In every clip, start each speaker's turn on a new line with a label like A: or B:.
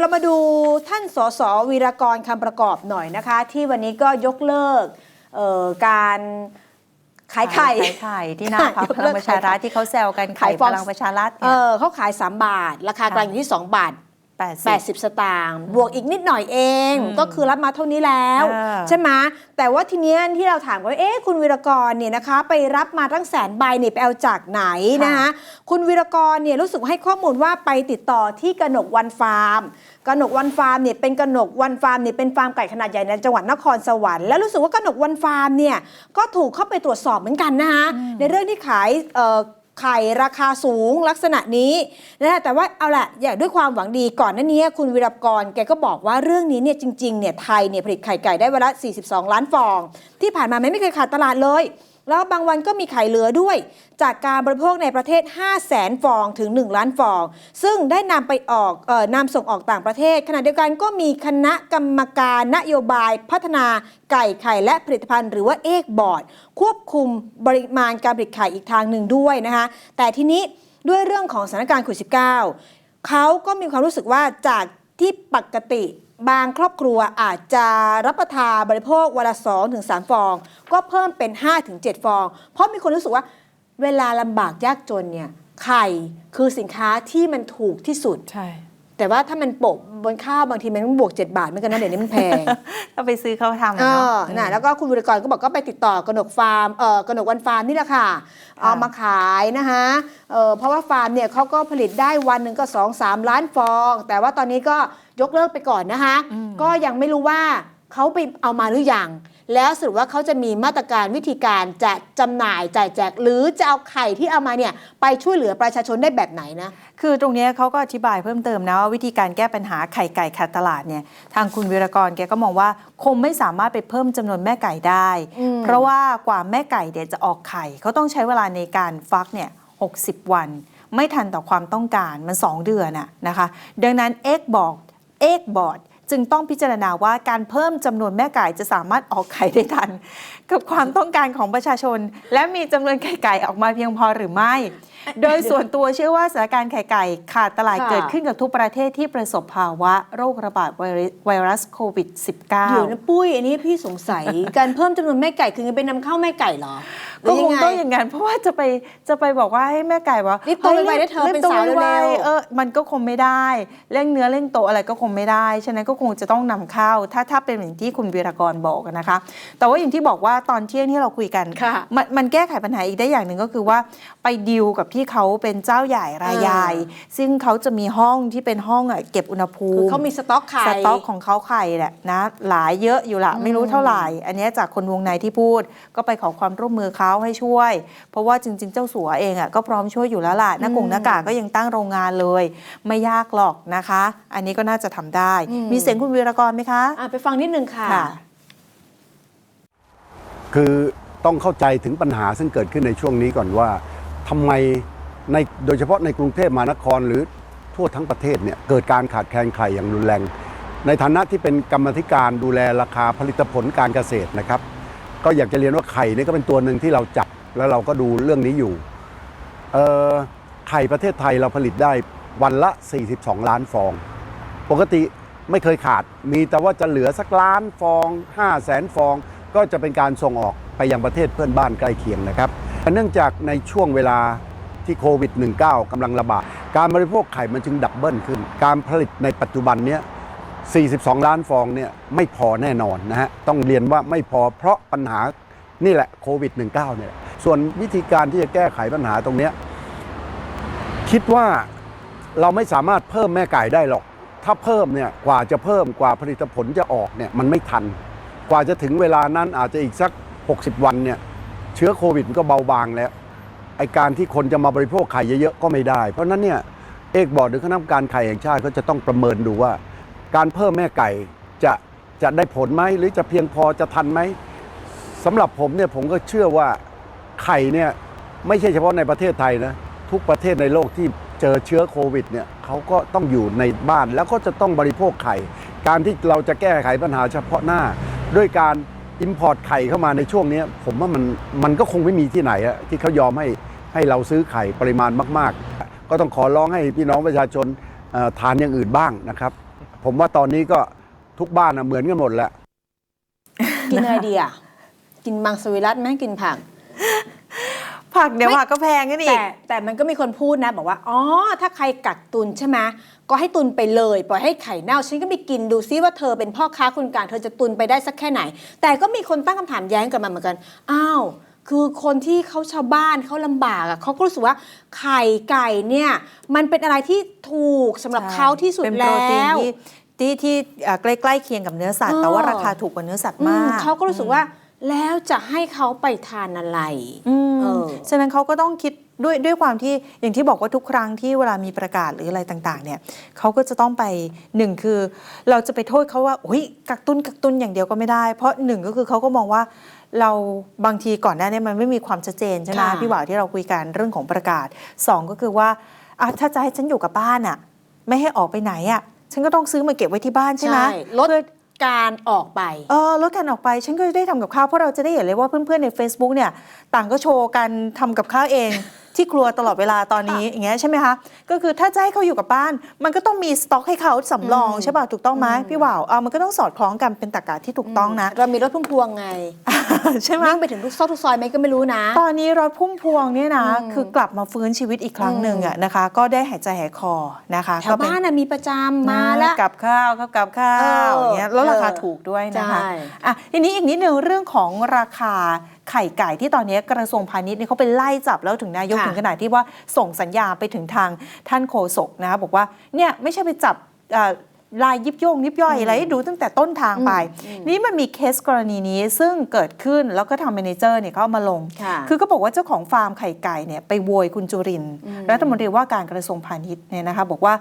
A: มาเรามาดูท่านสสวีรกรคำประกอบหน่อยนะคะ ที่วันนี้ก็ยกเลิกเอ่อการขายไข่
B: ขายไข่ที่หน้าพัก
A: ยก
B: พ
A: เลิ
B: ลั
A: ก
B: งประชารัฐที่เขาแซวกัน
A: ขา
B: ไข่
A: ยฟ
B: พ
A: อง
B: ลังประชารัฐ
A: เอ
B: เนี่ย
A: อเขาขาย 3 บาท ราคากลางอยู่ที่ 2 บาท
B: แปดสิบ
A: 80 สตางค์บวกอีกนิดหน่อยเอง
B: อืม
A: ก็คือรับมาเท่านี้แล้ว
B: อ่า
A: ใช่ไหมแต่ว่าทีเนี้ยที่เราถามว่าเอ๊ะคุณวีรกรเนี่ยนะคะไปรับมาตั้งแสนใบเนี่ยไปเอาจากไหนนะคะคุณวีรกรเนี่ยรู้สึกว่าให้ข้อมูลว่าไปติดต่อที่กนกวันฟาร์มกนกวันฟาร์มเนี่ยเป็นกนกวันฟาร์มเนี่ยเป็นฟาร์มไก่ขนาดใหญ่ในจังหวัดนครสวรรค์แล้วรู้สึกว่ากนกวันฟาร์มเนี่ยก็ถูกเข้าไปตรวจสอบเหมือนกันนะคะในเรื่องที่ขายเอ่อ ไข่ราคาสูงลักษณะนี้นะแต่ว่าเอาละอย่าด้วยความหวังดีก่อนหน้านี้คุณวิรกรแกก็บอกว่าเรื่องนี้เนี่ยจริงๆเนี่ยไทยเนี่ยผลิตไข่ไก่ได้วันละ 42 ล้านฟอง ที่ผ่านมาไม่เคยขาดตลาดเลย แล้วบางวันก็มีไข่เหลือด้วย จากการบริโภคในประเทศ 5 0 0แสนฟองถึง 1 ล้านฟอง ซึ่งได้นำไปออกออนำส่งออกต่างประเทศ ขณะเดียวกันก็มีคณะกรรมการนโยบายพัฒนาไก่ไข่และผลิตภัณฑ์หรือว่าเอกบอร์ด ควบคุมปริมาณการผลิตไข่อีกทางหนึ่งด้วยนะคะแต่ทีนี้ด้วยเรื่องของสถานการณ์โควิด -19 เขาก็มีความรู้สึกว่าจากที่ปกติ บางครอบครัวอาจจะรับประทานบริโภควันละสองถึง3ฟอง ก็เพิ่มเป็น5ถึง7ฟอง เพราะมีคนรู้สึกว่าเวลาลำบากยากจนเนี่ยไข่คือสินค้าที่มันถูกที่สุด
B: ใช่
A: แต่ว่าถ้ามันโปะบนข้าวบางทีมันต้องบวก 7 บาทเหมือนกันนะเดี๋ยวนี้มันแพง
B: ถ้าไปซื้อเขาทำ
A: เอ
B: อะ
A: อ
B: เนาะ
A: น่ะแล้วก็คุณบุรกรก็บอกก็ไปติดต่อกนกฟาร์มเออกนกวันฟาร์มนี่แหละค่ะ เอามาขายนะคะเออเพราะว่าฟาร์มเนี่ยเขาก็ผลิตได้วันหนึ่งก็ 2 3 ล้านฟอง แต่ว่าตอนนี้ก็ยกเลิกไปก่อนนะคะ ก็ยังไม่รู้ว่า เขาไปเอามาหรือยังแล้วสรุปว่าเขาจะมีมาตรการวิธีการจะจำหน่ายจ่ายแจก หรือจะเอาไข่ที่เอามาเนี่ยไปช่วยเหลือประชาชนได้แบบไหนนะ
B: คือตรงเนี้ยเขาก็อธิบายเพิ่มเติมนะว่าวิธีการแก้ปัญหาไข่ไก่ขาดตลาดเนี่ยทางคุณวีรกรแกก็มองว่าคงไม่สามารถไปเพิ่มจำนวนแม่ไก่ได้
A: อืม
B: เพราะว่ากว่าแม่ไก่เดี๋ยวจะออกไข่เขาต้องใช้เวลาในการฟักเนี่ย60วัน ไม่ทันต่อความต้องการมัน 2 เดือนน่ะนะคะ ดังนั้นเอ็กบอกเอ็กบอร์ด จึงต้องพิจารณาว่าการเพิ่มจำนวนแม่ไก่จะสามารถออกไข่ได้ทัน กับความต้องการของประชาชน และมีจำนวนไข่ไก่ออกมาเพียงพอหรือไม่ โดยส่วนตัวเชื่อว่าสถานการณ์ไข่ไก่ขาดตลาด
A: ค่ะ
B: เกิดขึ้นกับทุกประเทศที่ประสบภาวะโรคระบาดไวรัสไวรัสโควิด
A: เดี๋ยว
B: -19
A: นะปุ้ยอันนี้พี่สงสัย การเพิ่มจำนวนแม่ไก่คือไปนำเข้าแม่ไก่เหรอหรื
B: ก็
A: อ
B: ค
A: ยังไง
B: ต้องอย่างนั้นเพราะว่าจะไปจะไปบอกว่าให้แม่ไก่ว่า
A: รีบโตไวๆได้เธอ
B: รีบ
A: เป็น
B: โต
A: สาว
B: ไว
A: เร็วๆ
B: ๆเออมันก็คงไม่ได้เร่งเนื้อเร่งโตอะไรก็คงไม่ได้ ฉะนั้นก็คงจะต้องนำเข้า ถ้าถ้าเป็นอย่างที่คุณวีรกรบอกนะคะ แต่ว่าอย่างที่บอกว่าตอนเที่ยงที่เราคุยกัน
A: ค่ะ
B: มันมันแก้ไขปัญหาอีกได้อย่างหนึ่งก็คือว่าไปดิวกับที่เขาเป็นเจ้าใหญ่รายใหญ่ซึ่งเขาจะมีห้องที่เป็นห้องอะเก็บอุณหภู
A: คือ
B: มิ
A: เขามีสต็อกไข่
B: สต็อกของเขาไข่แหละนะหลายเยอะอยู่ละไม่รู้เท่าไหร่ อันเนี้ยจากคนวงในที่พูดก็ไปขอความร่วมมือเขาให้ช่วย เพราะว่าจริง ๆ เจ้าสัวเองอะก็พร้อมช่วยอยู่แล้วล่ะหน้ากงหน้ากากก็ยังตั้งโรงงานเลย ไม่ยากหรอกนะคะ อันนี้ก็น่าจะทำได้
A: อืม
B: มีเสียงคุณวีรกรไหมคะ
A: อะไปฟังนิดนึงค่ะ
B: ค่ะ
C: คือต้องเข้าใจถึงปัญหาซึ่งเกิดขึ้นในช่วงนี้ก่อนว่าทำไมในโดยเฉพาะในกรุงเทพมหานครหรือทั่วทั้งประเทศเนี่ยเกิดการขาดแคลนไข่อย่างรุนแรง ในฐานะที่เป็นกรรมาธิการดูแลราคาผลิตผลการเกษตรนะครับ ก็อยากจะเรียนว่าไข่นี่ก็เป็นตัวหนึ่งที่เราจับแล้วเราก็ดูเรื่องนี้อยู่เออไข่ประเทศไทยเราผลิตได้วันละ 42 ล้านฟอง ปกติไม่เคยขาด มีแต่ว่าจะเหลือสักล้านฟอง5 0 0แสนฟอง ก็จะเป็นการส่งออกไปยังประเทศเพื่อนบ้านใกล้เคียงนะครับ เนื่องจากในช่วงเวลาที่โควิด -19 กำลังระบาด การบริโภคไข่มันจึงดับเบิลขึ้น การผลิตในปัจจุบันเนี้ย 42 ล้านฟองเนี่ยไม่พอแน่นอนนะฮะ ต้องเรียนว่าไม่พอเพราะปัญหานี่แหละโควิด -19 เนี่ย ส่วนวิธีการที่จะแก้ไขปัญหาตรงนี้ คิดว่าเราไม่สามารถเพิ่มแม่ไก่ได้หรอก ถ้าเพิ่มเนี่ยกว่าจะเพิ่มกว่าผลิตผลจะออกเนี่ยมันไม่ทัน กว่าจะถึงเวลานั้นอาจจะอีกสัก 60 วันเนี่ยเชื้อโควิดมันก็เบาบางแล้วไอการที่คนจะมาบริโภคไข่เยอะๆก็ไม่ได้ เพราะนั้นเนี่ยเอกบอร์ดหรือคณะกรรมการไข่แห่งชาติก็จะต้องประเมินดูว่า การเพิ่มแม่ไก่จะจะได้ผลไหมหรือจะเพียงพอจะทันไหมสำหรับผมเนี่ยผมก็เชื่อว่าไข่เนี่ยไม่ใช่เฉพาะในประเทศไทยนะทุกประเทศในโลกที่เจอเชื้อโควิดเนี่ยเขาก็ต้องอยู่ในบ้านแล้วก็จะต้องบริโภคไข่ การที่เราจะแก้ไขปัญหาเฉพาะหน้า ด้วยการอิมพอร์ตไข่เข้ามาในช่วงนี้ผมว่ามันมันก็คงไม่มีที่ไหนอะที่เขายอมให้ให้เราซื้อไข่ปริมาณมาก ๆ ก็ต้องขอร้องให้พี่น้องประชาชนทานอย่างอื่นบ้างนะครับ ผมว่าตอนนี้ก็ทุกบ้านนะเหมือนกันหมดแหละ
A: กินอะไรดีอะ กินมังสวิรัตไหมกินผัก
B: ผักเดี๋ยว
A: ไม่
B: ผักก็แพงกันอี
A: แต่
B: ก
A: แต่มันก็มีคนพูดนะ บอกว่า อ๋อ ถ้าใครกักตุนใช่ไหมก็ให้ตุนไปเลย ปล่อยให้ไข่เน่า ฉันก็ไปกินดูซิว่าเธอเป็นพ่อค้าคนกลางเธอจะตุนไปได้สักแค่ไหน แต่ก็มีคนตั้งคำถามแย้งกลันมาเหมือนกัน อ้าว คือคนที่เขาชาวบ้านเขาลำบากอะเขาก็รู้สึกว่าไข่ไก่เนี่ย มันเป็นอะไรที่ถูกสำหรับเขาที่สุด
B: เป็นโป
A: แล้
B: รตีน
A: ว
B: ที่ที่ที่เอ่อใกล้ๆเคียงกับเนื้อสัตว์
A: เออ
B: แต่ว่าราคาถูกกว่าเนื้อสัตว์
A: อื
B: มามก
A: เขาก็รู้สึกว่าแล้วจะให้เขาไปทานอะไร
B: อืม
A: เออ
B: ฉะนั้นเขาก็ต้องคิดด้วยด้วยความที่อย่างที่บอกว่าทุกครั้งที่เวลามีประกาศหรืออะไรต่าง ๆ เนี่ยเขาก็จะต้องไปหนึ่งคือ เราจะไปโทษเขาว่าโอ้ยกักตุนกักตุนอย่างเดียวก็ไม่ได้ เพราะหนึ่งก็คือเขาก็มองว่า เราบางทีก่อนหน้านี้มันไม่มีความชัดเจนใช่ไหม
A: ค่ะ
B: พี่บ่าวที่เราคุยกันเรื่องของประกาศสองก็คือว่าอะถ้าจะให้ฉันอยู่กับบ้านอะ ไม่ให้ออกไปไหนอะ ฉันก็ต้องซื้อมาเก็บไว้ที่บ้านใช่ไหม
A: ลด
B: เพื่อ
A: การออกไป
B: เออลดการออกไปฉันก็จะได้ทำกับข้าวเพราะเราจะได้เห็นเลยว่าเพื่อนๆใน Facebook เนี่ยต่างก็โชว์การทำกับข้าวเอง ที่ครัวตลอดเวลาตอนนี้อย่างเงี้ยใช่ไหมคะก็คือถ้าจะให้เขาอยู่กับบ้าน มันก็ต้องมีสต็อกให้เขาสำรองใช่ป่ะถูกต้องไหมพี่ว่าวเออมันก็ต้องสอดคล้องกันเป็นตรรกะที่ถูกต้องนะ
A: เรามีรถพุ่มพวงไง
B: ใช่ไหม
A: วิ่งไปถึงทุกซอกทุกซอยไหมก็ไม่รู้นะ
B: ตอนนี้รถพุ่มพวงเนี่ยนะ
A: อืม
B: คือกลับมาฟื้นชีวิตอีกครั้งหนึ่งอะนะคะ ก็ได้หายใจหายคอนะคะ
A: แถ
B: ก็
A: ว
B: เป็น
A: บ้านน่ะมีประจำมาแล้ว
B: กับข้าวครับกับข้า
A: เอ
B: ว
A: อ
B: อย่างเงี้ยแล้วราคา
A: เออ
B: ถูกด้วยนะคะ
A: ใช่
B: อะทีนี้อีกนิดนึงเรื่องของราคาไข่ไก่ที่ตอนนี้กระทรวงพาณิชย์เนี่ยเขาไปไล่จับแล้วถึงนายก
A: ค่ะ
B: ถึงขนาดที่ว่าส่งสัญญาณไปถึงทางท่านโฆษกนะคะบอกว่าเนี่ยไม่ใช่ไปจับเอ่อ ลายยิบโยงยิบย่อยอะไรให้ดูตั้งแต่ต้นทางไป นี่มันมีเคสกรณีนี้ซึ่งเกิดขึ้นแล้วก็ทางเมเนเจอร์เนี่ยเขาเอามาลง
A: ค่ะ
B: คือก็บอกว่าเจ้าของฟาร์มไข่ไก่เนี่ยไปโวยคุณจุรินทร์รัฐมนตรีว่าการกระทรวงพาณิชย์เนี่ยนะคะบอกว่า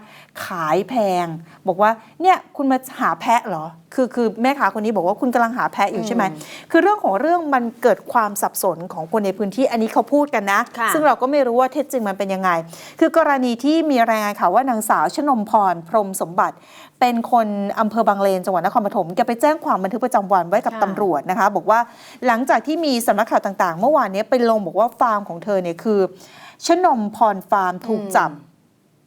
B: ขายแพง บอกว่าเนี่ยคุณมาหาแพะเหรอคือคือแม่ค้าคนนี้บอกว่าคุณกำลังหาแพะอยู่ใช่ไหม คือเรื่องของเรื่องมันเกิดความสับสนของคนในพื้นที่อันนี้เขาพูดกันนะ
A: ค่ะ
B: ซึ่งเราก็ไม่รู้ว่าเท็จจริงมันเป็นยังไง คือกรณีที่มีรายงานข่าวว่านางสาวชนมพรพรหมสมบัติ เป็นคนอำเภอบางเลนจังหวัดนครปฐมแกไปแจ้งความบันทึกประจำวันไว้กับ
A: ค่ะ
B: ตำรวจนะคะ บอกว่าหลังจากที่มีสำนักข่าวต่างๆ เมื่อวานนี้ไปลงบอกว่าฟาร์มของเธอเนี่ยคือชนมพรฟาร์มถูกจับ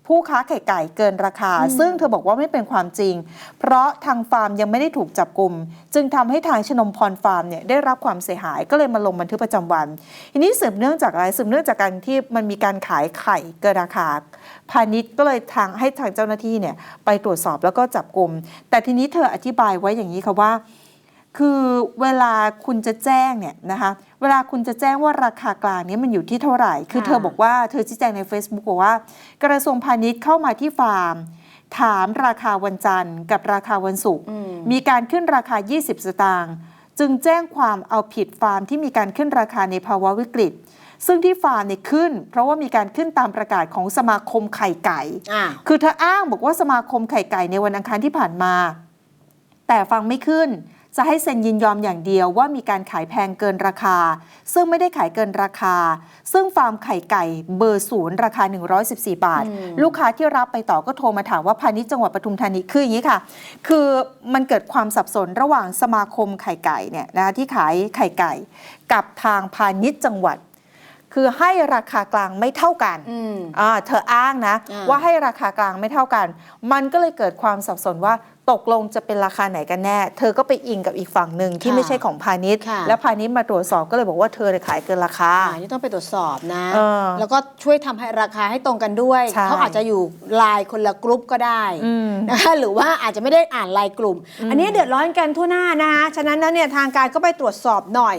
B: ผู้ค้าไข่ไก่เกินราคา ซึ่งเธอบอกว่าไม่เป็นความจริง เพราะทางฟาร์มยังไม่ได้ถูกจับกลุ่ม จึงทำให้ทางชนมพรฟาร์มเนี่ยได้รับความเสียหายก็เลยมาลงบันทึกประจำวัน ทีนี้สืบเนื่องจากอะไรสืบเนื่องจากการที่มันมีการขายไข่เกินราคา พาณิชย์ก็เลยทางให้ทางเจ้าหน้าที่เนี่ยไปตรวจสอบแล้วก็จับกลุ่มแต่ทีนี้เธออธิบายไว้อย่างนี้ค่ะว่า คือเวลาคุณจะแจ้งเนี่ยนะคะ เวลาคุณจะแจ้งว่าราคากลางเนี้มันอยู่ที่เท่าไหร่ คือ
A: ค่ะ
B: เธอบอกว่าเธอชี้แจงใน Facebook บอกว่า กระทรวงพาณิชย์เข้ามาที่ฟาร์ม ถามราคาวันจันทร์ กับราคาวันศุกร์
A: อืม
B: มีการขึ้นราคา 20 สตางค์จึงแจ้งความเอาผิดฟาร์มที่มีการขึ้นราคาในภาวะวิกฤต ซึ่งที่ฟาร์มเนี่ยขึ้น เพราะว่ามีการขึ้นตามประกาศของสมาคมไข่ไก่
A: อะ
B: คือเธออ้างบอกว่าสมาคมไข่ไก่ในวันอังคารที่ผ่านมา แต่ฟังไม่ขึ้น จะให้เซ็นยินยอมอย่างเดียวว่ามีการขายแพงเกินราคา ซึ่งไม่ได้ขายเกินราคา ซึ่งฟาร์มไข่ไก่เบอร์ศูนย์ราคา 114 บาท ลูกค้าที่รับไปต่อก็โทรมาถามว่าพาณิชย์จังหวัดปทุมธานีคืออย่างนี้ค่ะ คือมันเกิดความสับสนระหว่างสมาคมไข่ไก่เนี่ยนะคะที่ขายไข่ไก่ กับทางพาณิชย์จังหวัดคือให้ราคากลางไม่เท่ากัน
A: อืม
B: อ่าเธออ้างนะ
A: อ่า
B: ว่าให้ราคากลางไม่เท่ากัน มันก็เลยเกิดความสับสนว่า ตกลงจะเป็นราคาไหนกันแน่ เธอก็ไปอิงกับอีกฝั่งหนึ่งที่
A: ค่ะ
B: ไม่ใช่ของพาณิชย์
A: ค่ะ
B: แล้วพาณิชย์มาตรวจสอบก็เลยบอกว่าเธอเนี่ยขายเกินราคา
A: อ่านี่ต้องไปตรวจสอบนะ
B: เออ
A: แล้วก็ช่วยทำให้ราคาให้ตรงกันด้วย
B: ใช่
A: เขาอาจจะอยู่ลายคนละกรุ๊ปก็ได้
B: อืม
A: นะคะหรือว่าอาจจะไม่ได้อ่านลายกลุ่ม อันนี้เดือดร้อนกันทั่วหน้านะคะฉะนั้นแล้วเนี่ยทางการก็ไปตรวจสอบหน่อย